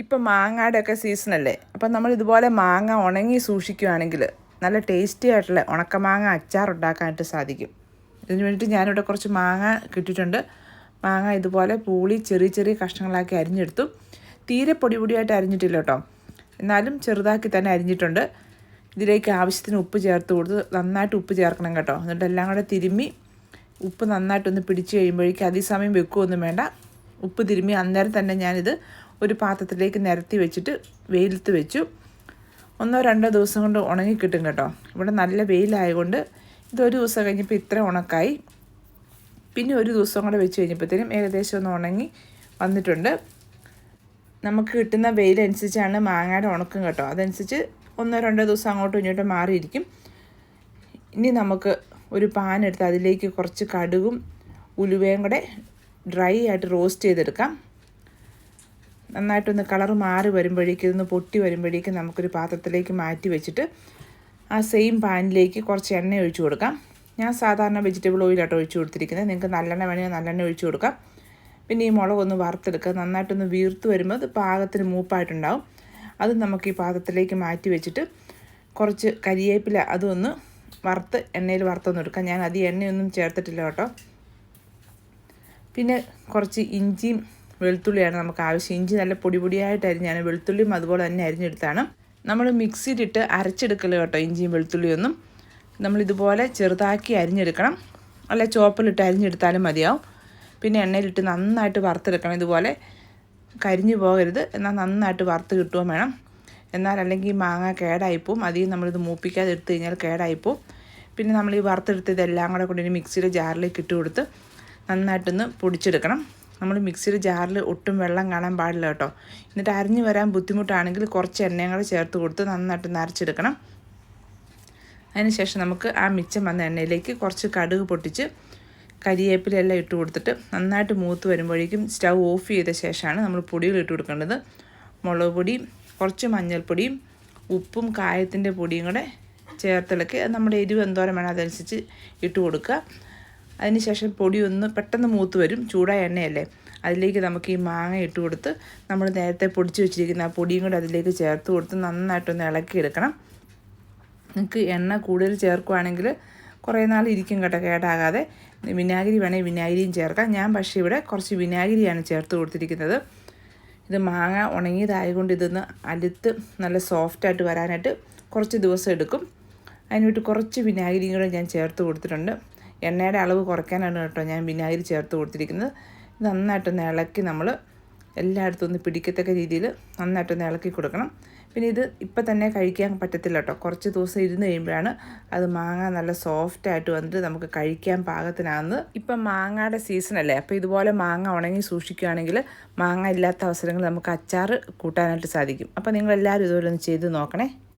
ഇപ്പം മാങ്ങയുടെ ഒക്കെ സീസണല്ലേ? അപ്പം നമ്മൾ ഇതുപോലെ മാങ്ങ ഉണങ്ങി സൂക്ഷിക്കുകയാണെങ്കിൽ നല്ല ടേസ്റ്റി ആയിട്ടുള്ള ഉണക്കമാങ്ങ അച്ചാർ ഉണ്ടാക്കാനായിട്ട് സാധിക്കും. ഇതിന് വേണ്ടിയിട്ട് ഞാനിവിടെ കുറച്ച് മാങ്ങ കിട്ടിയിട്ടുണ്ട്. മാങ്ങ ഇതുപോലെ പൂളി ചെറിയ ചെറിയ കഷ്ണങ്ങളാക്കി അരിഞ്ഞെടുത്തു. തീരെ പൊടി പൊടിയായിട്ട് അരിഞ്ഞിട്ടില്ല കേട്ടോ. എന്നാലും ചെറുതാക്കി തന്നെ അരിഞ്ഞിട്ടുണ്ട്. ഇതിലേക്ക് ആവശ്യത്തിന് ഉപ്പ് ചേർത്ത് കൊടുത്ത് നന്നായിട്ട് ഉപ്പ് ചേർക്കണം കേട്ടോ. എന്നിട്ട് എല്ലാം കൂടെ തിരുമ്മി ഉപ്പ് നന്നായിട്ടൊന്ന് പിടിച്ച് കഴിയുമ്പോഴേക്കും അതേസമയം സമയം വെക്കുകയൊന്നും വേണ്ട. ഉപ്പ് തിരുമ്മി അന്നേരം തന്നെ ഞാനിത് ഒരു പാത്രത്തിലേക്ക് നിരത്തി വെച്ചിട്ട് വെയിലത്ത് വെച്ചു. ഒന്നോ രണ്ടോ ദിവസം കൊണ്ട് ഉണങ്ങി കിട്ടും കേട്ടോ. ഇവിടെ നല്ല വെയിലായതുകൊണ്ട് ഇതൊരു ദിവസം കഴിഞ്ഞപ്പോൾ ഇത്ര ഉണക്കായി. പിന്നെ ഒരു ദിവസം കൂടെ വെച്ച് കഴിഞ്ഞപ്പോഴത്തേനും ഏകദേശം ഒന്ന് ഉണങ്ങി വന്നിട്ടുണ്ട്. നമുക്ക് കിട്ടുന്ന വെയിലനുസരിച്ചാണ് മാങ്ങയുടെ ഉണക്കം കേട്ടോ. അതനുസരിച്ച് ഒന്നോ രണ്ടോ ദിവസം അങ്ങോട്ടും ഇങ്ങോട്ടും മാറിയിരിക്കും. ഇനി നമുക്ക് ഒരു പാൻ എടുത്ത് അതിലേക്ക് കുറച്ച് കടുകും ഉലുവയും കൂടെ ഡ്രൈ ആയിട്ട് റോസ്റ്റ് ചെയ്തെടുക്കാം. നന്നായിട്ടൊന്ന് കളർ മാറി വരുമ്പോഴേക്കും ഇതൊന്ന് പൊട്ടി വരുമ്പോഴേക്കും നമുക്കൊരു പാത്രത്തിലേക്ക് മാറ്റി വെച്ചിട്ട് ആ സെയിം പാനിലേക്ക് കുറച്ച് എണ്ണ ഒഴിച്ചു കൊടുക്കാം. ഞാൻ സാധാരണ വെജിറ്റബിൾ ഓയിലാട്ടോ ഒഴിച്ചു കൊടുത്തിരിക്കുന്നത്. നിങ്ങൾക്ക് നല്ലെണ്ണ വേണമെങ്കിൽ നല്ലെണ്ണ ഒഴിച്ചു കൊടുക്കാം. പിന്നെ ഈ മുളക് ഒന്ന് വറുത്തെടുക്കുക. നന്നായിട്ടൊന്ന് വീർത്ത് വരുമ്പോൾ അത് പാകത്തിന് മൂപ്പായിട്ടുണ്ടാവും. അത് നമുക്ക് ഈ പാത്രത്തിലേക്ക് മാറ്റി വെച്ചിട്ട് കുറച്ച് കരിയേപ്പില അതൊന്ന് വറുത്ത് എണ്ണയിൽ വറുത്തൊന്ന് എടുക്കാം. ഞാൻ അധികം എണ്ണയൊന്നും ചേർത്തിട്ടില്ല കേട്ടോ. പിന്നെ കുറച്ച് ഇഞ്ചിയും വെളുത്തുള്ളിയാണ് നമുക്ക് ആവശ്യം. ഇഞ്ചി നല്ല പൊടി പൊടിയായിട്ട് അരിഞ്ഞാണ് വെളുത്തുള്ളിയും അതുപോലെ തന്നെ അരിഞ്ഞെടുത്താണ്. നമ്മൾ മിക്സിയിലിട്ട് അരച്ചെടുക്കൽ കേട്ടോ ഇഞ്ചിയും വെളുത്തുള്ളിയൊന്നും. നമ്മളിതുപോലെ ചെറുതാക്കി അരിഞ്ഞെടുക്കണം. അല്ല ചോപ്പിലിട്ട് അരിഞ്ഞെടുത്താലും മതിയാവും. പിന്നെ എണ്ണയിലിട്ട് നന്നായിട്ട് വറുത്തെടുക്കണം. ഇതുപോലെ കരിഞ്ഞു പോകരുത്. എന്നാൽ നന്നായിട്ട് വറുത്ത് കിട്ടുകയും വേണം. എന്നാൽ അല്ലെങ്കിൽ മാങ്ങ കേടായിപ്പോവും. അധികം നമ്മളിത് മൂപ്പിക്കാതെ എടുത്തു കഴിഞ്ഞാൽ കേടായിപ്പോവും. പിന്നെ നമ്മൾ ഈ വറുത്തെടുത്ത് ഇതെല്ലാം കൂടെ കൊണ്ട് ഇനി മിക്സിയുടെ ജാറിലേക്ക് ഇട്ട് കൊടുത്ത് നന്നായിട്ടൊന്ന് പൊടിച്ചെടുക്കണം. നമ്മൾ മിക്സിയുടെ ജാറിൽ ഒട്ടും വെള്ളം കാണാൻ പാടില്ല കേട്ടോ. എന്നിട്ട് അരിഞ്ഞു വരാൻ ബുദ്ധിമുട്ടാണെങ്കിൽ കുറച്ച് എണ്ണയും കൂടെ ചേർത്ത് കൊടുത്ത് നന്നായിട്ട് നരച്ചെടുക്കണം. അതിനുശേഷം നമുക്ക് ആ മിച്ചം വന്ന എണ്ണയിലേക്ക് കുറച്ച് കടുക് പൊട്ടിച്ച് കരിയേപ്പിലെല്ലാം ഇട്ട് കൊടുത്തിട്ട് നന്നായിട്ട് മൂത്ത് വരുമ്പോഴേക്കും സ്റ്റൗ ഓഫ് ചെയ്ത ശേഷമാണ് നമ്മൾ പൊടികൾ ഇട്ട് കൊടുക്കേണ്ടത്. മുളക് പൊടിയും കുറച്ച് മഞ്ഞൾപ്പൊടിയും ഉപ്പും കായത്തിന്റെ പൊടിയും കൂടെ ചേർത്തിളക്കി അത് നമ്മുടെ എരിവ് എന്തോരം വേണം അതനുസരിച്ച് ഇട്ട് കൊടുക്കുക. അതിനുശേഷം പൊടി ഒന്ന് പെട്ടെന്ന് മൂത്ത് വരും ചൂടായ എണ്ണയല്ലേ? അതിലേക്ക് നമുക്ക് ഈ മാങ്ങ ഇട്ട് കൊടുത്ത് നമ്മൾ നേരത്തെ പൊടിച്ച് വെച്ചിരിക്കുന്ന ആ പൊടിയും കൂടെ അതിലേക്ക് ചേർത്ത് കൊടുത്ത് നന്നായിട്ടൊന്ന് ഇളക്കിയെടുക്കണം. നിങ്ങൾക്ക് എണ്ണ കൂടുതൽ ചേർക്കുവാണെങ്കിൽ കുറേ നാൾ ഇരിക്കും കേട്ടോ കേടാകാതെ. വിനാഗിരി വേണേൽ വിനാഗിരിയും ചേർക്കാം. ഞാൻ പക്ഷേ ഇവിടെ കുറച്ച് വിനാഗിരിയാണ് ചേർത്ത് കൊടുത്തിരിക്കുന്നത്. ഇത് മാങ്ങ ഉണങ്ങിയതായതുകൊണ്ട് ഇതൊന്ന് അലുത്ത് നല്ല സോഫ്റ്റായിട്ട് വരാനായിട്ട് കുറച്ച് ദിവസം എടുക്കും. അതിനുവേണ്ടി കുറച്ച് വിനാഗിരിയും കൂടെ ഞാൻ ചേർത്ത് കൊടുത്തിട്ടുണ്ട്. എണ്ണയുടെ അളവ് കുറയ്ക്കാനാണ് കേട്ടോ ഞാൻ വിനാഗിരി ചേർത്ത് കൊടുത്തിരിക്കുന്നത്. നന്നായിട്ടൊന്ന് ഇളക്കി നമ്മൾ എല്ലായിടത്തും ഒന്ന് പിടിക്കത്തക്ക രീതിയിൽ നന്നായിട്ടൊന്ന് ഇളക്കി കൊടുക്കണം. പിന്നെ ഇത് ഇപ്പം തന്നെ കഴിക്കാൻ പറ്റത്തില്ല കേട്ടോ. കുറച്ച് ദിവസം ഇരുന്ന് കഴിയുമ്പോഴാണ് അത് മാങ്ങ നല്ല സോഫ്റ്റ് ആയിട്ട് വന്നിട്ട് നമുക്ക് കഴിക്കാൻ പാകത്തിനാകുന്നത് ഇപ്പം മാങ്ങയുടെ സീസണല്ലേ അപ്പോൾ ഇതുപോലെ മാങ്ങ ഉണങ്ങി സൂക്ഷിക്കുകയാണെങ്കിൽ മാങ്ങ ഇല്ലാത്ത അവസരങ്ങൾ നമുക്ക് അച്ചാർ കൂട്ടാനായിട്ട് സാധിക്കും. അപ്പോൾ നിങ്ങളെല്ലാവരും ഇതുപോലെ ഒന്ന് ചെയ്ത് നോക്കണേ.